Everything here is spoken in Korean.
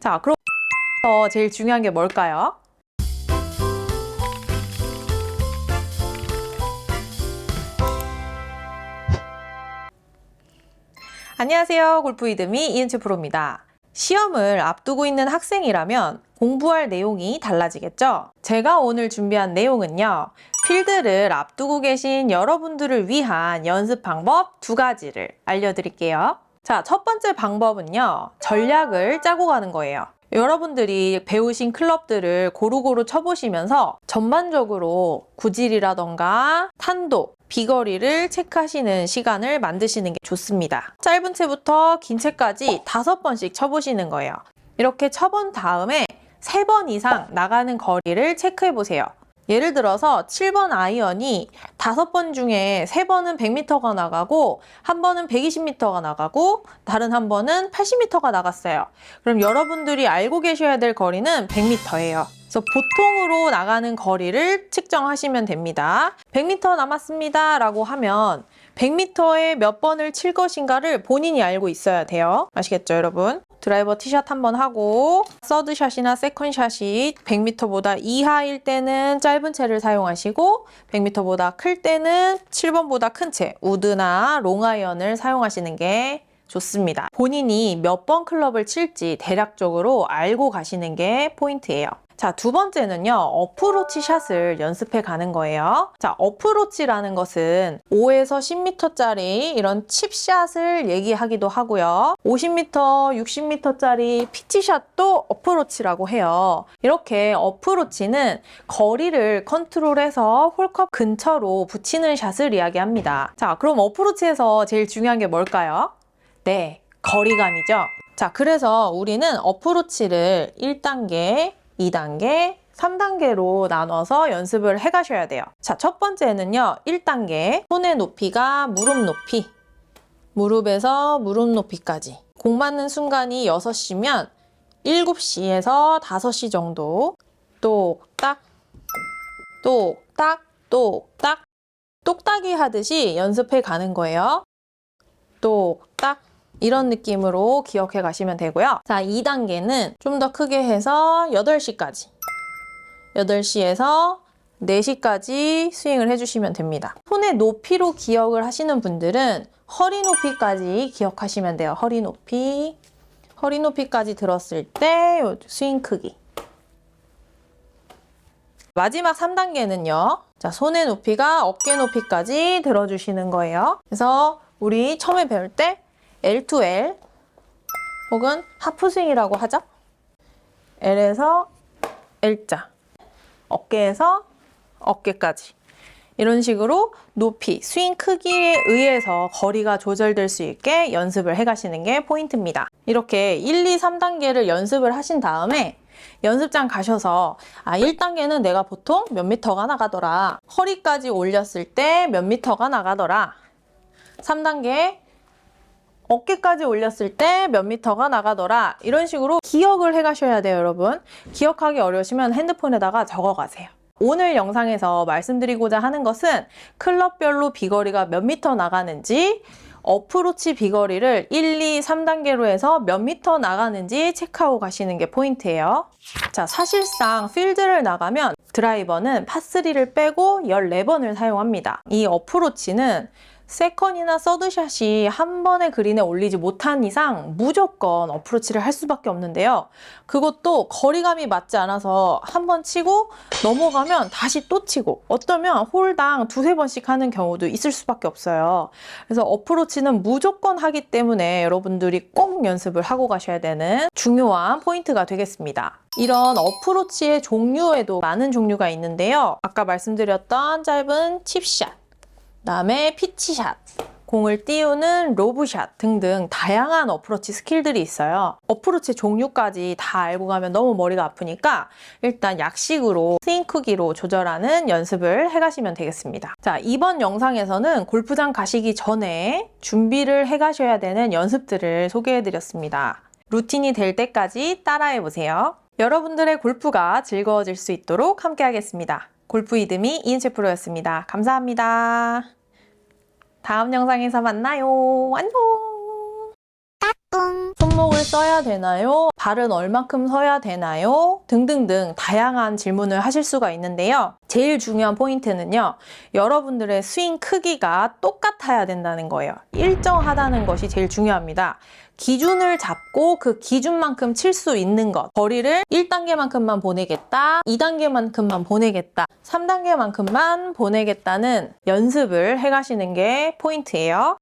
자, 그럼 제일 중요한 게 뭘까요? 안녕하세요. 골프 이듬이 이은채 프로입니다. 시험을 앞두고 있는 학생이라면 공부할 내용이 달라지겠죠? 제가 오늘 준비한 내용은요. 필드를 앞두고 계신 여러분들을 위한 연습 방법 두 가지를 알려드릴게요. 자, 첫 번째 방법은요. 전략을 짜고 가는 거예요. 여러분들이 배우신 클럽들을 고루고루 쳐보시면서 전반적으로 구질이라던가 탄도, 비거리를 체크하시는 시간을 만드시는 게 좋습니다. 짧은 채부터 긴 채까지 다섯 번씩 쳐보시는 거예요. 이렇게 쳐본 다음에 세 번 이상 나가는 거리를 체크해 보세요. 예를 들어서 7번 아이언이 5번 중에 3번은 100m가 나가고 한 번은 120m가 나가고 다른 한 번은 80m가 나갔어요. 그럼 여러분들이 알고 계셔야 될 거리는 100m예요. 그래서 보통으로 나가는 거리를 측정하시면 됩니다. 100m 남았습니다 라고 하면 100m에 몇 번을 칠 것인가를 본인이 알고 있어야 돼요. 아시겠죠, 여러분? 드라이버 티샷 한번 하고 서드샷이나 세컨샷이 100m보다 이하일 때는 짧은 채를 사용하시고 100m보다 클 때는 7번보다 큰 채, 우드나 롱아이언을 사용하시는 게 좋습니다. 본인이 몇 번 클럽을 칠지 대략적으로 알고 가시는 게 포인트예요. 자, 두 번째는요, 어프로치 샷을 연습해 가는 거예요. 자, 어프로치라는 것은 5에서 10m짜리 이런 칩샷을 얘기하기도 하고요. 50m, 60m짜리 피치샷도 어프로치라고 해요. 이렇게 어프로치는 거리를 컨트롤해서 홀컵 근처로 붙이는 샷을 이야기합니다. 자, 그럼 어프로치에서 제일 중요한 게 뭘까요? 네, 거리감이죠. 자, 그래서 우리는 어프로치를 1단계, 2단계, 3단계로 나눠서 연습을 해 가셔야 돼요. 자, 첫 번째는요, 1단계. 손의 높이가 무릎 높이. 무릎에서 무릎 높이까지. 공 맞는 순간이 6시면 7시에서 5시 정도. 똑딱, 똑딱, 똑딱. 똑딱이 하듯이 연습해 가는 거예요. 똑딱. 이런 느낌으로 기억해 가시면 되고요. 자, 2단계는 좀 더 크게 해서 8시까지. 8시에서 4시까지 스윙을 해주시면 됩니다. 손의 높이로 기억을 하시는 분들은 허리 높이까지 기억하시면 돼요. 허리 높이. 허리 높이까지 들었을 때 스윙 크기. 마지막 3단계는요. 자, 손의 높이가 어깨 높이까지 들어주시는 거예요. 그래서 우리 처음에 배울 때 L2L 혹은 하프스윙이라고 하죠. L에서 L자, 어깨에서 어깨까지 이런 식으로 높이, 스윙 크기에 의해서 거리가 조절될 수 있게 연습을 해가시는 게 포인트입니다. 이렇게 1, 2, 3단계를 연습을 하신 다음에 연습장 가셔서 아 1단계는 내가 보통 몇 미터가 나가더라 허리까지 올렸을 때 몇 미터가 나가더라 3단계 어깨까지 올렸을 때 몇 미터가 나가더라 이런 식으로 기억을 해 가셔야 돼요 여러분 기억하기 어려우시면 핸드폰에다가 적어 가세요 오늘 영상에서 말씀드리고자 하는 것은 클럽별로 비거리가 몇 미터 나가는지 어프로치 비거리를 1, 2, 3단계로 해서 몇 미터 나가는지 체크하고 가시는 게 포인트예요. 자, 사실상 필드를 나가면 드라이버는 파3를 빼고 14번을 사용합니다. 이 어프로치는 세컨이나 서드샷이 한 번에 그린에 올리지 못한 이상 무조건 어프로치를 할 수밖에 없는데요. 그것도 거리감이 맞지 않아서 한 번 치고 넘어가면 다시 또 치고 어쩌면 홀당 두세 번씩 하는 경우도 있을 수밖에 없어요. 그래서 어프로치는 무조건 하기 때문에 여러분들이 꼭 연습을 하고 가셔야 되는 중요한 포인트가 되겠습니다. 이런 어프로치의 종류에도 많은 종류가 있는데요. 아까 말씀드렸던 짧은 칩샷, 그 다음에 피치샷, 공을 띄우는 로브샷 등등 다양한 어프로치 스킬들이 있어요. 어프로치 종류까지 다 알고 가면 너무 머리가 아프니까 일단 약식으로 스윙 크기로 조절하는 연습을 해가시면 되겠습니다. 자, 이번 영상에서는 골프장 가시기 전에 준비를 해가셔야 되는 연습들을 소개해드렸습니다. 루틴이 될 때까지 따라해보세요. 여러분들의 골프가 즐거워질 수 있도록 함께하겠습니다. 골프 이듬이 이은채 프로였습니다. 감사합니다. 다음 영상에서 만나요. 안녕! 손목을 써야 되나요? 발은 얼마큼 서야 되나요? 등등등 다양한 질문을 하실 수가 있는데요. 제일 중요한 포인트는요. 여러분들의 스윙 크기가 똑같아야 된다는 거예요. 일정하다는 것이 제일 중요합니다. 기준을 잡고 그 기준만큼 칠 수 있는 것. 거리를 1단계만큼만 보내겠다, 2단계만큼만 보내겠다, 3단계만큼만 보내겠다는 연습을 해가시는 게 포인트예요.